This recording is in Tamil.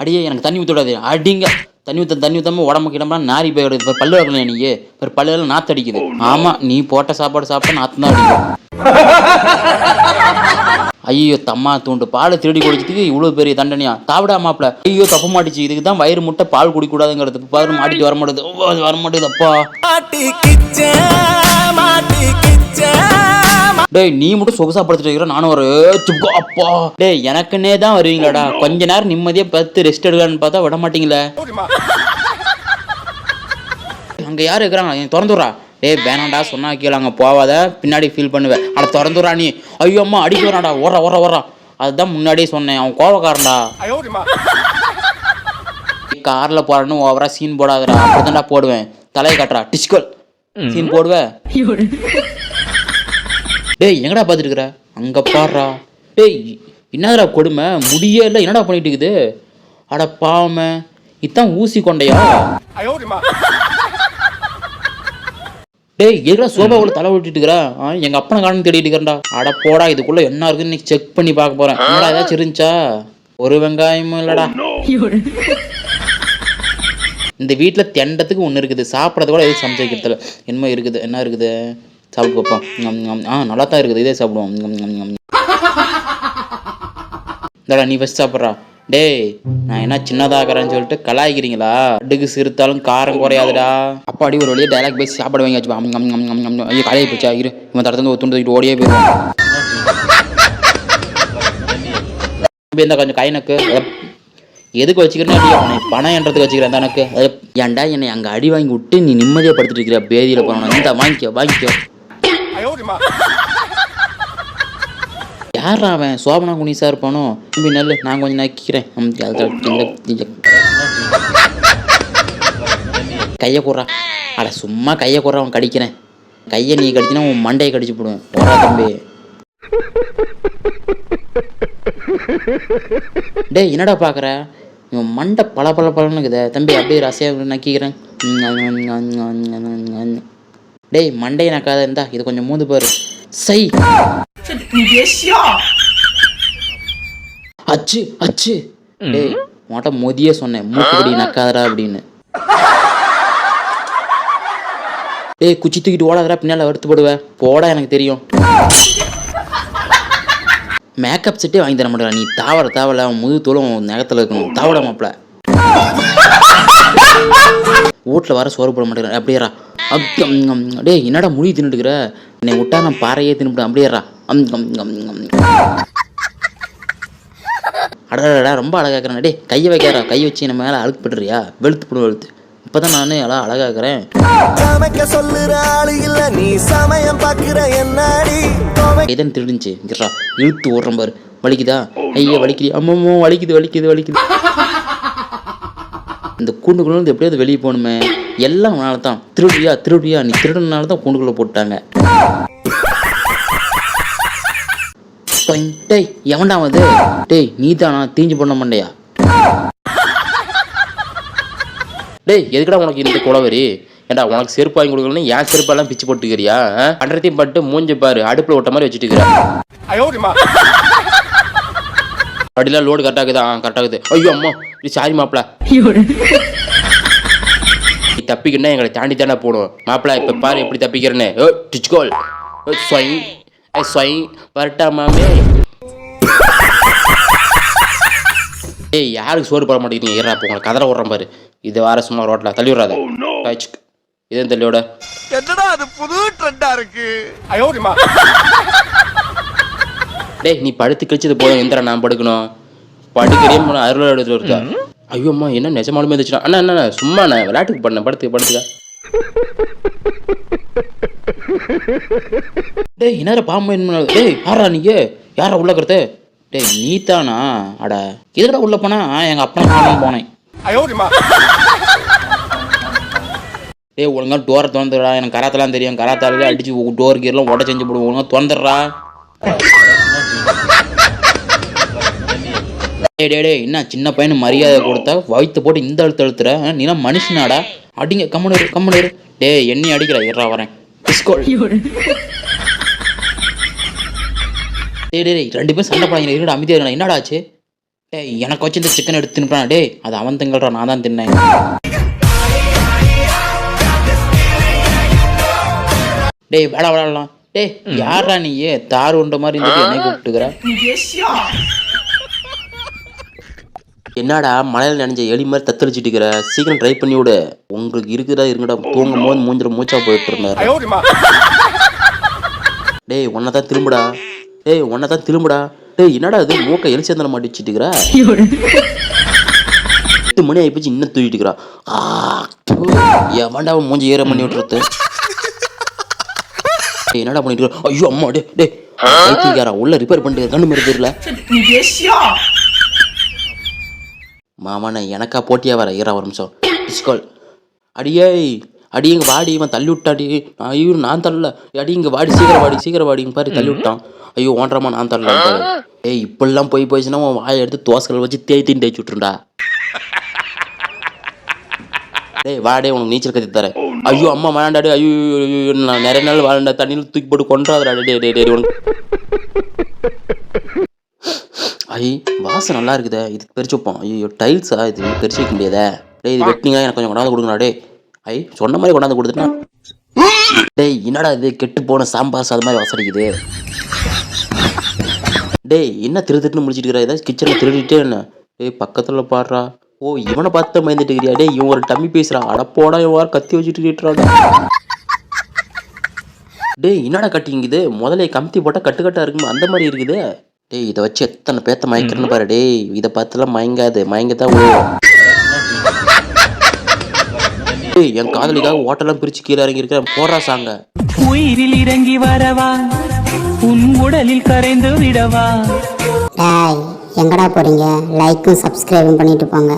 அடியே எனக்கு தண்ணி ஊற்றாது அடிங்க. தண்ணி ஊற்ற தண்ணி ஊற்றாம உடம்பு கிடம்பா நாரி போயிடுது. இப்போ பல்லு வைக்கல நீ இப்போ பல்லுலாம் நாத்து அடிக்குது. ஆமாம் நீ போட்ட சாப்பாடு சாப்பிட்டா நாத்து தான் அடிக்கும். ஐயோ தம்மா தூண்டு. பாலை திருடி குடிச்சதுக்கு இவ்வளோ பெரிய தண்டனையா? தாவிடா மாப்பிள. ஐயோ தப்ப மாட்டிச்சு. இதுக்கு தான் வயிறு முட்டை பால் குடிக்கூடாதுங்கிறது. பாரு மாட்டிட்டு வர மாட்டேது வர மாட்டேது அப்பா. டேய் நீ மட்டும் சொகுசா படுத்துட்டு இருக்கிற நானும் ஒரு சுக்கோ. அப்பா. டேய் எனக்குன்னே தான் வருவீங்களாடா. கொஞ்ச நேரம் நிம்மதியா பத்து ரெஸ்ட் எடுக்கலான்னு பார்த்தா விட மாட்டீங்களே. அங்க யாரு இருக்கிறாங்க? நீ திறந்துடுறா. டேய் வேணாண்டா சொன்னா கீழே அங்க போவாத. பின்னாடி ஃபீல் பண்ணுவேன். அட திறந்துடுறா நீ. ஐயோ அம்மா அடிக்க வரான்டா ஓடுறா ஓடுறா ஓடுறா. அதுதான் முன்னாடியே சொன்னேன். அவன் கோவக்காரன்டா. கார்ல போறான்னு ஓவரா சீன் போடாதடா. அப்படிதான்டா போடுவேன். தலையை காட்டுறா. டிஸ்கல் சீன் போடுவேன் டேய் எங்கடா பார்த்துட்டு இருக்கிற அங்க பாடுறா டேய் என்னடா கொடுமை? முடியே இல்லை என்னடா பண்ணிட்டு இருக்குது அட பாவம. இதான் ஊசி கொண்டையா? டேய் எதுக்குடா சோபாவில் தலை விட்டுட்டு இருக்கிற ஆ, எங்க அப்பனை காணும் தேடிட்டு இருக்கிறேன்டா அட போடா இதுக்குள்ள என்ன இருக்குன்னு இன்னைக்கு செக் பண்ணி பார்க்க போறேன். என்னடா ஏதாச்சும் இருந்துச்சா? ஒரு வெங்காயமும் இல்லடா. இந்த வீட்டில் தெண்டத்துக்கு ஒன்று இருக்குது. சாப்பிட்றது கூட எதுவும் சமைச்சு என்னமோ இருக்குது. என்ன இருக்குது? சாப்பிட்டு பார்ப்போம் ஆ நல்லா தான் இருக்குது. இதே சாப்பிடுவோம். ஞம், நீ ஃபஸ்ட் சாப்பிட்றா. டேய் நான் என்ன சின்னதாகிறேன்னு சொல்லிட்டு கலாய்க்கிறீங்களா? அடுக்கு சிறுத்தாலும் காரம் குறையாதுடா. அப்பாடி ஒரு வழியாக டைலாக் பேசி சாப்பாடு வாங்கி வச்சு ஐயோ கலையை போச்சா இரு. இவன் தடத்துல ஒரு துண்டு ஓடியே போயிடுவான். கொஞ்சம் கைனக்கு எதுக்கு வச்சுக்கிறேன் பணம் என்றதுக்கு வச்சுக்கிறேன் எனக்கு. ஏன்டா என்னை அங்கே அடி வாங்கி விட்டு நீ நிம்மதியாக படுத்துட்டு இருக்கிற பேதியில் போனோம். இந்த வாங்கிக்கோ வாங்கிக்கோ. யாரா அவன்? சோபனா குனிசா இருப்பானோ தம்பி நல்ல நான் கொஞ்சம் நக்கிக்கிறேன். கையை குறா அட சும்மா கையை குறா அவன் கடிக்கிறேன். கையை நீ கடிச்சினா உன் மண்டையை கடிச்சு போடுவேன். போடா தம்பி. டேய் என்னடா பார்க்குற இவன் மண்டை பல பல பலன்னு இருக்குதே. தம்பி அப்படியே ரசையாக நக்கிக்கிறேன். டேய் மண்டை நக்காத இருந்தா இது கொஞ்சம் மூந்து பாரு சை அச்சு அச்சு. டேய் உன்கிட்ட மொதியே சொன்னேன். மூக்குப்படி நக்காதடா அப்படின்னு. டேய் குச்சி தூக்கிட்டு ஓடாதடா பின்னால வருத்து போடுவேன் போடா எனக்கு தெரியும். மேக்கப் செட்டே வாங்கி தர மாட்டேன் நீ தாவர தாவல முது தோலும் உன் நகத்தில் இருக்கணும். தாவட மாப்பிள்ள வீட்டில் வர சோறு போட மாட்டேங்கிறேன் அப்படியேறா. அப். டேய் என்னடா முடி தின்னுட்டுக்கிற? என்னை விட்டா நான் பாறையே தின்னுட்டேன் அப்படியேறா. அம் அடடா ரொம்ப அழகாக்குறேன் டேய் கையை வைக்காரா கை வச்சு நம்ம மேலே அழுக்கு போட்டுறியா வெளுத்து போடு வெளுத்து. இப்போ தான் நான் எல்லாம் அழகாக்குறேன் சமைக்க சொல்லுற ஆளு இல்ல நீ சமயம் பாக்குற என்னடி? எதன் திருடுச்சு இழுத்து ஓடுறேன் பாரு. வலிக்குதா? ஐயா வலிக்குது. அம்மம்மோ வலிக்குது வலிக்குது வலிக்குது. இந்த கூண்டுக்குள்ள இருந்து எப்படியாவது வெளியே போகணுமே. எல்லாம் உன்னால தான் திருடியா திருடியா நீ திருடுனால தான் கூண்டுக்குள்ள போட்டாங்க. டொய், எவன்டா அது டேய் நீ தானா தீஞ்சு பண்ண மாட்டியா டேய் எதுக்குடா உனக்கு இந்த குளவரி ஏன்டா உனக்கு செருப்பு வாங்கி கொடுக்கலன்னு ஏன் செருப்பெல்லாம் பிச்சு போட்டுக்கிறியா? பண்றதையும் பட்டு மூஞ்சி பாரு அடுப்புல ஓட்ட மாதிரி வச்சுட்டு அப்படிலாம் லோடு கரெக்டாக இருக்குதா கரெக்டாக இருக்குது ஐயோ அம்மா சாரி மாப்பிள. நீ தப்பிக்கணும்னா எங்களை தாண்டி தானே போடும் மாப்பிள இப்போ பாரு எப்படி தப்பிக்கிறேன்னு. ஓ டிச்கோல் ஸ்வைங். ஸ்வைங். வரட்டா மாமே. ஏய் யாருக்கு சோறு போட மாட்டேங்கிறீங்க ஏறா இப்போ உங்களை கதற விட்றேன் பாரு. இது வார சும்மா ரோட்டில் தள்ளி விட்றாத காய்ச்சிக்கு இதே தள்ளி விட என்னடா அது புது ட்ரெண்டா இருக்கு? டேய் நீ படுத்து கழிச்சது போதும். எந்திரா நான் படுக்கணும். படுக்கிறே அருள் இடத்துல இருக்கா. ஐயோ அம்மா என்ன நிஜமாலுமே இருந்துச்சுனா அண்ணா அண்ணா அண்ணா, சும்மா நான் விளையாட்டுக்கு பண்ணேன் படுத்து படுத்துக்க. டேய் என்ன பாம்பு என்ன டேய் யாரா நீங்க. யாரா உள்ள இருக்கிறது? டேய் நீ தானா அட எதுடா உள்ள போனா? எங்க அப்பா காணாம போனேன். டேய் ஒழுங்கா டோரை திறந்துடா எனக்கு கராத்தெல்லாம் தெரியும். கராத்தாலே அடிச்சு டோர் கீரெல்லாம் உடச்சு செஞ்சு போடுவோம். ஒழுங்கா திறந்துடுறா டேய் டேய் டேய் என்ன சின்ன பையனு மரியாதை கொடுத்தா வயிற்று போட்டு இந்த அழுத்த அழுத்துற? நீலாம் மனுஷனாடா? அடிங்க கம்முனு கம்முனு டேய் என்னையும் அடிக்கிறா இருறா வரேன். டேய் டேய், ரெண்டு பேரும் சண்டை போடாங்க இருடா அமைதியா இருடா என்னடா ஆச்சு? டேய் எனக்கு வச்சு இந்த சிக்கன் எடுத்து தின்னுப்பான் டேய் அது அவன் திங்கள்றான் நான் தான் தின்னேன். டேய் வேடா விளாடலாம் டேய் யாரா நீ தார் உண்ட மாதிரி இருந்துட்டு என்னை கூப்பிட்டுக்கிற? என்னடா மழையில் நனைஞ்ச எலி மாதிரி தத்தளிச்சிட்டு இருக்கிற சீக்கிரம் ட்ரை பண்ணி விடு. உங்களுக்கு இருக்குதா இருங்கடா தூங்கும் போது மூஞ்சில மூச்சா போயிட்டு இருந்தாரு டேய் உன்னை தான் திரும்புடா. டேய் உன்னை தான் திரும்புடா. டேய் என்னடா இது? மூக்க எலி சேர்ந்தன மாட்டி வச்சுட்டு இருக்கிற எட்டு மணி ஆயிப்போச்சு இன்னும் தூக்கிட்டு இருக்கிறா. எவன்டா அவன் மூஞ்சி ஈரம் பண்ணி விட்டுறது. டேய், என்னடா பண்ணிட்டு இருக்க? ஐயோ அம்மா டே டே உள்ள ரிப்பேர் பண்ணிட்டு கண்ணு மாதிரி தெரியல மாமாண்ணே எனக்கா போட்டியா வர ஈரா ஒரு நிமிஷம். டிஸ்கால் அடியே அடி இங்க வாடி இவன் தள்ளி விட்டாடி ஐயோ நான் தள்ளல. அடி இங்க வாடி சீக்கிரம் வாடி சீக்கிரம் வாடி பாரு தள்ளி விட்டான் ஐயோ ஓன்றமா நான் தள்ளல ஏய் இப்படிலாம் போய் போயிடுச்சுன்னா உன் வாயை எடுத்து தோசைகள் வச்சு தேய்த்தின்னு தேய்ச்சி விட்டுருண்டா. டேய் வாடே உனக்கு நீச்சல் கத்தி தரேன். ஐயோ அம்மா வேண்டாடி ஐயோ நான் நிறைய நாள் வாழ்ந்த தண்ணியில் தூக்கி போட்டு கொண்டாதுடா டே டே டே உனக்கு. ஐ வாசம் நல்லா இருக்குதே. இது பெருச்சு வைப்போம். ஐயோ டைல்ஸா இது பெருச்சு வைக்க முடியாதே. டேய் இது வெட்டினீங்க எனக்கு கொஞ்சம் கொண்டாந்து கொடுங்கடா டேய். ஐ சொன்ன மாதிரி கொண்டாந்து கொடுத்துட்டா. டேய் என்னடா இது? கெட்டு போன சாம்பார் சாதம் மாதிரி வசடிக்குது டேய் என்ன திரு திருன்னு முடிச்சிட்டு இருக்கிற? ஏதாவது கிச்சனில் திருடிட்டே என்ன? டேய் பக்கத்தில் பாடுறா. ஓ இவனை பார்த்து பயந்துட்டு இருக்கிறியா? டேய் இவன் ஒரு டம்மி பேசுறான் அட போடா இவன் கத்தி வச்சுட்டு கேட்டுறாடா டேய் என்னடா கட்டிங்குது முதல்ல கமுத்தி போட்டா கட்டு கட்டா இருக்குமா அந்த மாதிரி இருக்குது. டேய் இதை வச்சு எத்தனை பேத்த மயக்கிறேன்னு பாரு. டேய் இதை பார்த்துலாம் மயங்காது. மயங்கத்தான் விழுவும் டேய் என் காதலிக்காக ஓட்டெல்லாம் பிரிச்சு கீழே இறங்கி இருக்கிறேன் போடுறா சாங்க. உயிரில் இறங்கி வரவா? உன் உடலில் கரைந்து விடவா? டாய் எங்கடா போறீங்க? லைக்கும் சப்ஸ்கிரைபும் பண்ணிட்டு போங்க.